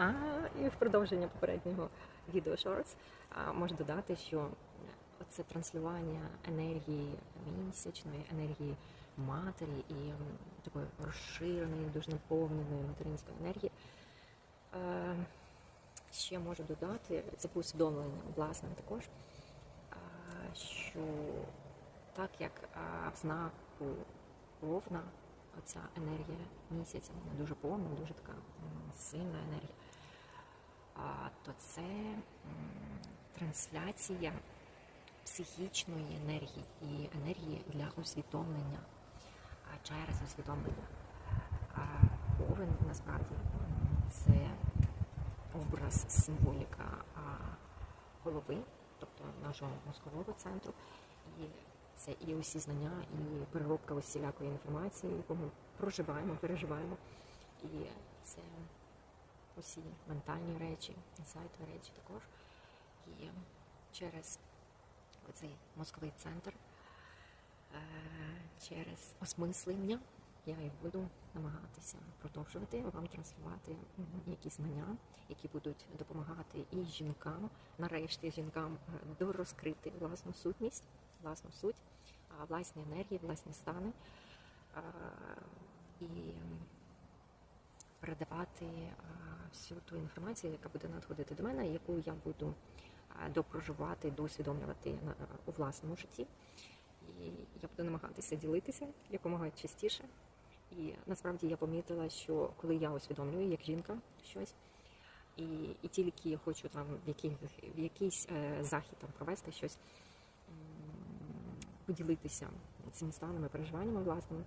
А і в продовження попереднього відео Shorts можу додати, що це транслювання енергії місячної, енергії матері і такої розширеної, дуже наповненої материнської енергії. Ще можу додати це по усвідомленню власним також, що так як в знаку Овна оця енергія місяця, вона дуже повна, дуже така сильна енергія, то це трансляція психічної енергії і енергії для усвідомлення через усвідомлення. А Овен насправді це образ, символіка голови, тобто нашого мозкового центру. І це і усі знання, і переробка усілякої інформації, яку ми проживаємо, переживаємо. І усі ментальні речі, інсайтові речі також. І через оцей мозковий центр, е, через осмислення я і буду намагатися продовжувати вам транслювати якісь знання, які будуть допомагати і жінкам, нарешті жінкам е, дорозкрити власну сутність, власну суть, власні енергії, власні стани і м, передавати всю ту інформацію, яка буде надходити до мене, яку я буду а, допроживати, доусвідомлювати на- у власному житті. І я буду намагатися ділитися якомога частіше. І насправді я помітила, що коли я усвідомлюю як жінка щось, і, і тільки хочу там в, який, в якийсь е, захід там провести щось, поділитися цими станами, переживаннями власними.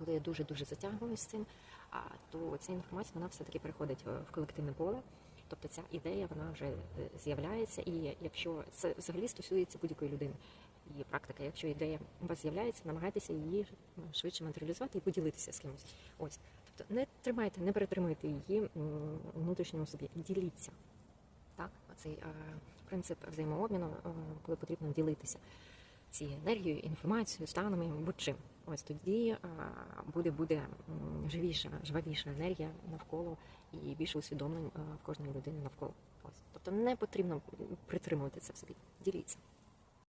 Коли я дуже дуже затягуюсь з цим, то ця інформація вона все таки переходить е, в колективне поле. Тобто ця ідея вона вже е, з'являється, і якщо це взагалі стосується будь-якої людини і практика, якщо ідея у вас з'являється, намагайтеся її ну, швидше матеріалізувати і поділитися з кимось. Ось, тобто не тримайте, не перетримуйте її внутрішньому собі, діліться. Так, оцей е, принцип взаємообміну, е, коли потрібно ділитися цією енергією, інформацією, станами, будь-чим. Ось тоді е, буде буде живіша, жвавіша енергія навколо і більше усвідомлень е, в кожної людини навколо. Ось, тобто не потрібно притримувати це в собі. Діліться.